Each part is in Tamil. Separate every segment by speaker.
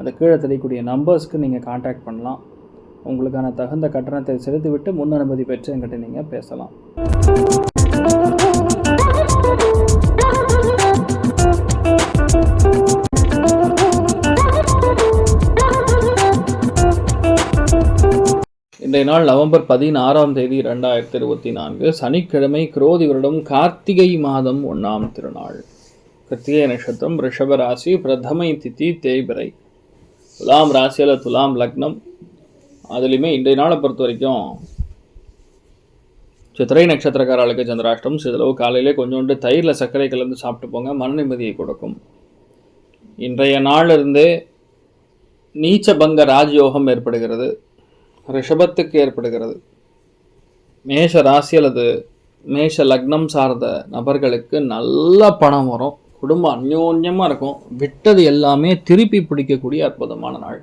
Speaker 1: அந்த கீழே தெரியக்கூடிய நம்பர்ஸ்க்கு நீங்கள் காண்டாக்ட் பண்ணலாம். உங்களுக்கான தகுந்த கட்டணத்தை செலுத்திவிட்டு முன் அனுமதி பெற்று என்கிட்ட நீங்கள் பேசலாம். இன்றைய நாள் நவம்பர் பதினாறாம் தேதி ரெண்டாயிரத்தி இருபத்தி நான்கு. சனிக்கிழமை குரோதி வருடம் கார்த்திகை மாதம் ஒன்றாம் திருநாள். கிருத்திகை நட்சத்திரம் ரிஷபராசி பிரதமை திதி தேய்பிரை. துலாம் ராசியில் துலாம் லக்னம். அதுலேயுமே இன்றைய நாளை பொறுத்த வரைக்கும் சித்திரை நட்சத்திரக்காரர்களுக்கு சந்திராஷ்டம் சிதளவு காலையிலே கொஞ்சோண்டு தயிரில் சர்க்கரை கலந்து சாப்பிட்டு போங்க மன நிம்மதியை கொடுக்கும். இன்றைய நாளிலிருந்தே நீச்சபங்க ராஜயோகம் ஏற்படுகிறது ரிஷபத்துக்கு ஏற்படுகிறது. மேஷ ராசி அல்லது மேஷ லக்னம் சார்ந்த நபர்களுக்கு நல்ல பணம் வரும். குடும்பம் அந்யோன்யமாக இருக்கும். விட்டது எல்லாமே திருப்பி பிடிக்கக்கூடிய அற்புதமான நாள்.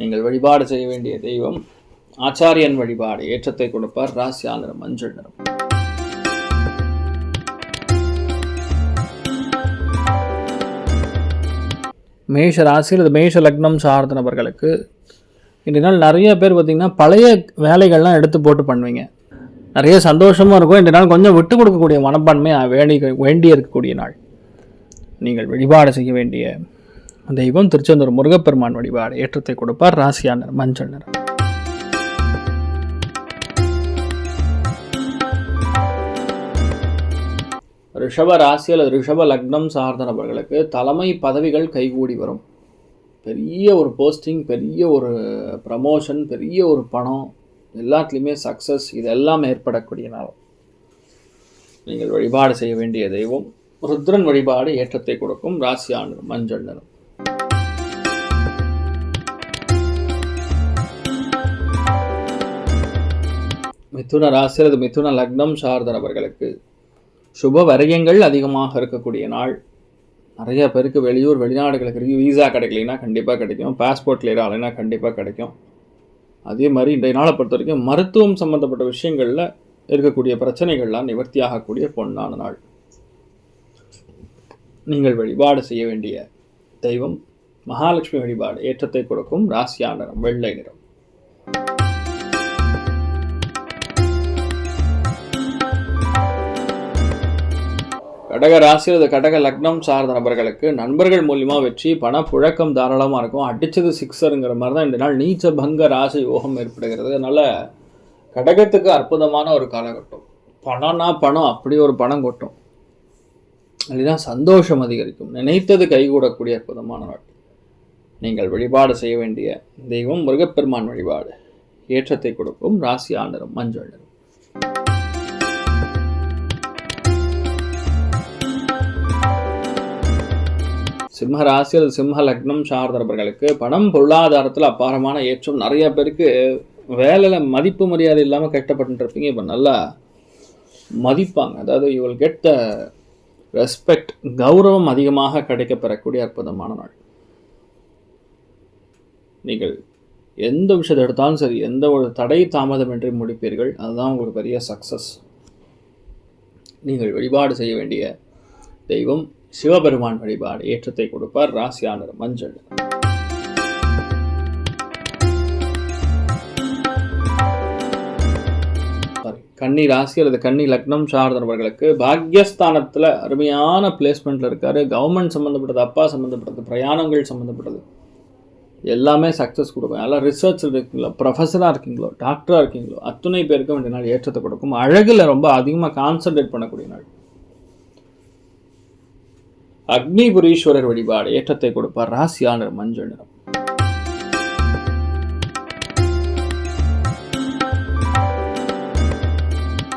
Speaker 1: நீங்கள் வழிபாடு செய்ய வேண்டிய தெய்வம் ஆச்சாரியன் வழிபாடு. ஏற்றத்தை கொடுப்பார். ராசியா நிறம் மஞ்சள் நிறம். மேஷ ராசி அல்லது மேஷ லக்னம் சார்ந்த நபர்களுக்கு இன்றைய நாள் நிறைய பேர் பார்த்திங்கன்னா பழைய வேலைகள்லாம் எடுத்து போட்டு பண்ணுவீங்க. நிறைய சந்தோஷமாக இருக்கும். இன்றைய நாள் கொஞ்சம் விட்டு கொடுக்கக்கூடிய மனப்பான்மை வேண்டி வேண்டி இருக்கக்கூடிய நாள். நீங்கள் வழிபாடு செய்ய வேண்டிய தெய்வம் திருச்செந்தூர் முருகப்பெருமான் வழிபாடு ஏற்றத்தை கொடுப்பார் ராசியானர் மஞ்சள் நிறம். ரிஷப ராசி அல்லது ரிஷப லக்னம் சார்ந்த நபர்களுக்கு தலைமை பதவிகள் கைகூடி வரும். பெரிய ஒரு போஸ்டிங் பெரிய ஒரு ப்ரமோஷன் பெரிய ஒரு பணம் எல்லாத்துலேயுமே சக்ஸஸ் இதெல்லாம் ஏற்படக்கூடிய நாள். நீங்கள் வழிபாடு செய்ய வேண்டிய தெய்வம் ருத்ரன் வழிபாடு ஏற்றத்தை கொடுக்கும் ராசியாண்டு மஞ்சள் நிறம். மிதுன ராசி அல்லது மிதுன லக்னம் சார்ந்த நபர்களுக்கு சுப வரையங்கள் அதிகமாக இருக்கக்கூடிய நாள். நிறைய பேருக்கு வெளியூர் வெளிநாடுகளுக்கு இருக்கு. வீசா கிடைக்கலைன்னா கண்டிப்பாக கிடைக்கும். பாஸ்போர்ட் கிளியர் ஆகலைன்னா கண்டிப்பாக கிடைக்கும். அதே மாதிரி இன்றைய நாளை பொறுத்த வரைக்கும் மருத்துவம் சம்மந்தப்பட்ட விஷயங்களில் இருக்கக்கூடிய பிரச்சனைகள்லாம் நிவர்த்தியாகக்கூடிய பொண்ணான பொன்னான நாள். நீங்கள் வழிபாடு செய்ய வேண்டிய தெய்வம் மகாலட்சுமி வழிபாடு ஏற்றத்தை கொடுக்கும் ராசியான நிறம் வெள்ளை நிறம். கடக ராசி அல்லது கடக லக்னம் சார்ந்த நபர்களுக்கு நண்பர்கள் மூலியமாக வெற்றி பணப்புழக்கம் தாராளமாக இருக்கும். அடித்தது சிக்ஸருங்கிற மாதிரி தான் இந்த நாள் நீச்ச பங்க ராசி யோகம் ஏற்படுகிறது. அதனால் கடகத்துக்கு அற்புதமான ஒரு காலகட்டம். பணம்னா பணம் அப்படி ஒரு பணம் கொட்டும். அப்படின்னா சந்தோஷம் அதிகரிக்கும். நினைத்தது கைகூடக்கூடிய அற்புதமான நாட்கள் நீங்கள் வழிபாடு செய்ய வேண்டிய தெய்வம் முருகப்பெருமான் வழிபாடு. ஏற்றத்தை கொடுக்கும் ராசி ஆண்டரும் மஞ்சள் நிறம் சிம்ம ராசி அல்லது சிம்ம லக்னம் சார்ந்தவர்களுக்கு பணம் பொருளாதாரத்தில் அபாரமான ஏற்றம். நிறைய பேருக்கு வேலையில் மதிப்பு மரியாதை இல்லாமல் கஷ்டப்பட்டுருப்பீங்க இப்போ நல்லா மதிப்பாங்க. அதாவது you will get the respect கௌரவம் அதிகமாக கிடைக்கப்பெறக்கூடிய அற்புதமான நாள். நீங்கள் எந்த விஷயத்தை எடுத்தாலும் சரி எந்த ஒரு தடை தாமதமின்றி முடிப்பீர்கள் அதுதான் உங்களுக்கு பெரிய சக்ஸஸ் நீங்கள் வழிபாடு செய்ய வேண்டிய தெய்வம் சிவபெருமான் வழிபாடு ஏற்றத்தை கொடுப்பார் ராசியானர் மஞ்சள். கன்னி ராசி அல்லது கன்னி லக்னம் சார்ந்தவர்களுக்கு பாக்யஸ்தானத்தில் அருமையான பிளேஸ்மெண்ட்டில் இருக்கார். கவர்மெண்ட் சம்மந்தப்பட்டது அப்பா சம்மந்தப்பட்டது பிரயாணங்கள் சம்மந்தப்பட்டது எல்லாமே சக்ஸஸ் கொடுக்கும். எல்லாம் ரிசர்ச் இருக்கீங்களோ? ப்ரொஃபஸராக இருக்கீங்களோ? டாக்டராக இருக்கீங்களோ? அத்துணை பேருக்கு வேண்டிய நாள் ஏற்றத்தை கொடுக்கும். அழகில் ரொம்ப அதிகமாக கான்சன்ட்ரேட் பண்ணக்கூடிய நாள். அக்னிபுரீஸ்வரர் வழிபாடு ஏற்றத்தை கொடுப்பார். ராசியான மஞ்சள் நிறம்.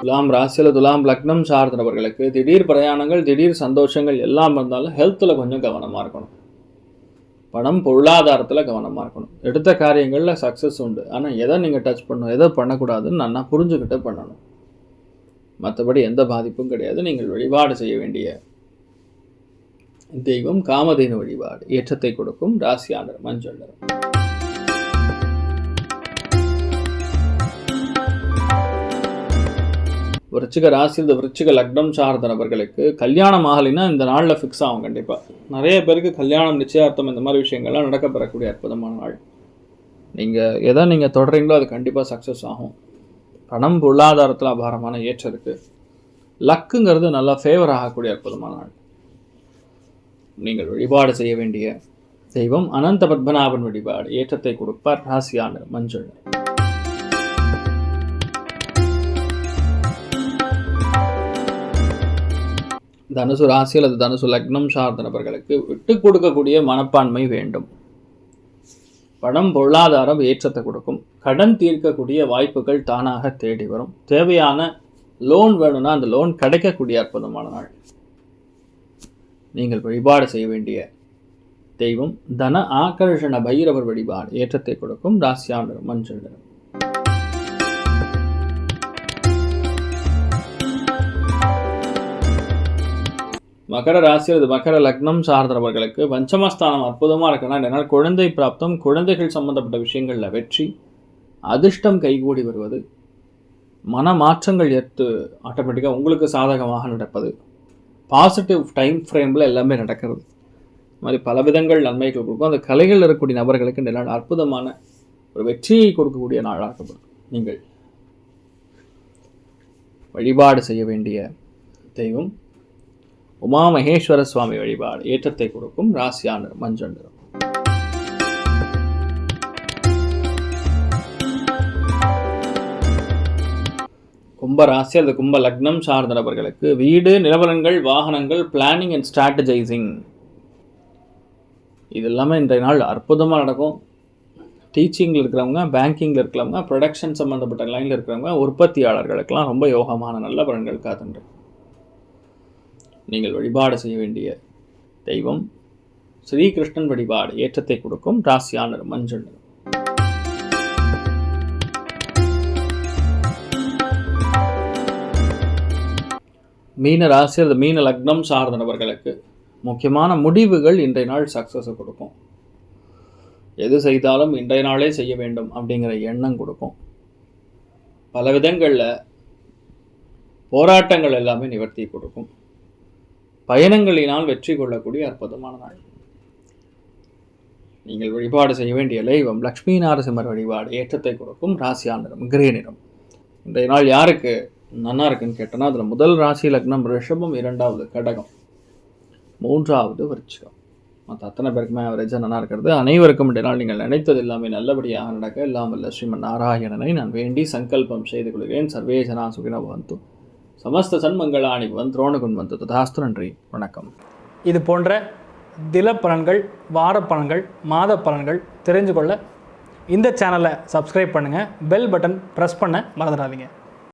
Speaker 1: துலாம் ராசியில் துலாம் லக்னம் சார்ந்தவர்களுக்கு திடீர் பிரயாணங்கள் திடீர் சந்தோஷங்கள் எல்லாம் இருந்தாலும் ஹெல்த்தில் கொஞ்சம் கவனமாக இருக்கணும். பணம் பொருளாதாரத்தில் கவனமாக இருக்கணும். எடுத்த காரியங்களில் சக்ஸஸ் உண்டு. ஆனால் எதை நீங்கள் டச் பண்ணணும் எதை பண்ணக்கூடாதுன்னு நல்லா புரிஞ்சுக்கிட்டு பண்ணணும். மற்றபடி எந்த பாதிப்பும் கிடையாது. நீங்கள் வழிபாடு செய்ய வேண்டிய தெய்வம் காமதேனு வழிபாடு. ஏற்றத்தை கொடுக்கும் ராசியாளர் மஞ்சள் விருச்சிக ராசி இந்த விருச்சிக லக்னம் சார்ந்த நபர்களுக்கு கல்யாணம் ஆகலைன்னா இந்த நாளில் ஃபிக்ஸ் ஆகும் கண்டிப்பாக நிறைய பேருக்கு கல்யாணம் நிச்சயார்த்தம் இந்த மாதிரி விஷயங்கள்லாம் நடக்கப்பெறக்கூடிய அற்புதமான நாள். நீங்கள் எதை நீங்கள் தொடரீங்களோ அது கண்டிப்பாக சக்ஸஸ் ஆகும். பணம் பொருளாதாரத்தில் அபாரமான ஏற்றம் இருக்குது லக்குங்கிறது நல்லா ஃபேவர் ஆகக்கூடிய அற்புதமான நாள். நீங்கள் வழிபாடு செய்ய வேண்டிய தெய்வம் அனந்த பத்மநாபன் வழிபாடு. ஏற்றத்தை கொடுப்பார் ராசியான மஞ்சள் தனுசு ராசி அல்லது தனுசு லக்னம் சார்ந்த நபர்களுக்கு விட்டு கொடுக்கக்கூடிய மனப்பான்மை வேண்டும். பணம் பொருளாதாரம் ஏற்றத்தை கொடுக்கும். கடன் தீர்க்கக்கூடிய வாய்ப்புகள் தானாக தேடி வரும். தேவையான லோன் வேணும்னா அந்த லோன் கிடைக்கக்கூடிய அற்புதமான நாள். நீங்கள் வழிபாடு செய்ய வேண்டிய தெய்வம் தன ஆகர்ஷண பைரவர் வழிபாடு ஏற்றத்தை கொடுக்கும். ராசியாண்டரும் மஞ்சள் நிறம். மகர ராசி அல்லது மகர லக்னம் சார்ந்தவர்களுக்கு பஞ்சமஸ்தானம் அற்புதமாக இருக்குன்னா இதனால் குழந்தை பிராப்தம் குழந்தைகள் சம்பந்தப்பட்ட விஷயங்களில் வெற்றி அதிர்ஷ்டம் கைகூடி வருவது மன மாற்றங்கள் ஏற்று ஆட்டோமேட்டிக்காக உங்களுக்கு சாதகமாக நடப்பது பாசிட்டிவ் டைம் ஃப்ரேமில் எல்லாமே நடக்கிறது. இது மாதிரி பல விதங்கள் நன்மைகள் கொடுக்கும். அந்த கலைகளில் இருக்கக்கூடிய நபர்களுக்கு இந்த நாள் அற்புதமான ஒரு வெற்றியை கொடுக்கக்கூடிய நாளாக நீங்கள் வழிபாடு செய்ய வேண்டிய தெய்வம் உமா மகேஸ்வர சுவாமி வழிபாடு ஏற்றத்தை கொடுக்கும் ராசியான மஞ்சள் நிறம். கும்ப ராசி அல்லது கும்ப லக்னம் சார்ந்த நபர்களுக்கு வீடு நிலவரங்கள் வாகனங்கள் பிளானிங் அண்ட் ஸ்ட்ராட்டஜைசிங் இது எல்லாமே இன்றைய நாள் அற்புதமாக நடக்கும். டீச்சிங்கில் இருக்கிறவங்க பேங்கிங்கில் இருக்கிறவங்க ப்ரொடக்ஷன் சம்மந்தப்பட்ட லைனில் இருக்கிறவங்க உற்பத்தியாளர்களுக்கெல்லாம் ரொம்ப யோகமான நல்ல பலன்கள் காத்துன்றேன் நீங்கள் வழிபாடு செய்ய வேண்டிய தெய்வம் ஸ்ரீகிருஷ்ணன் வழிபாடு ஏற்றத்தை கொடுக்கும் ராசியானர் மஞ்சள் மீன ராசி அல்லது மீன லக்னம் சார்ந்த நபர்களுக்கு முக்கியமான முடிவுகள் இன்றைய நாள் சக்ஸஸை கொடுக்கும். எது செய்தாலும் இன்றைய நாளே செய்ய வேண்டும் அப்படிங்கிற எண்ணம் கொடுக்கும். பல விதங்களில் போராட்டங்கள் எல்லாமே நிவர்த்தி கொடுக்கும். பயணங்களினால் வெற்றி கொள்ளக்கூடிய அற்புதமான நாள். நீங்கள் வழிபாடு செய்ய வேண்டிய லைவம் லக்ஷ்மி நாரசிம்மர் வழிபாடு ஏற்றத்தை கொடுக்கும் ராசியான நிறம் கிரே நிறம். இன்றைய நாள் யாருக்கு நன்னா இருக்குன்னு கேட்டோன்னா அதில் முதல் ராசி லக்னம் ரிஷபம் இரண்டாவது கடகம் மூன்றாவது விருச்சிகம். மற்ற அத்தனை பேருக்குமே அவரேஜாக நல்லா இருக்கிறது. அனைவருக்கும் இன்றைய நாள் நீங்கள் நினைத்தது எல்லாமே நல்லபடியாக நடக்க. எல்லாம் வல்ல ஸ்ரீமன் நாராயணனை நான் வேண்டி சங்கல்பம் செய்து கொள்கிறேன். சர்வே ஜனா சுகின சமஸ்த சன்மங்களாணி பவன் துரோணகுன் வந்து ததாஸ்து நன்றி. வணக்கம்.
Speaker 2: இது போன்ற தில பலன்கள் வார பலன்கள் மாத பலன்கள் தெரிஞ்சு கொள்ள இந்த சேனலை சப்ஸ்கிரைப் பண்ணுங்கள் பெல் பட்டன் ப்ரெஸ் பண்ண மறந்துடாதீங்க.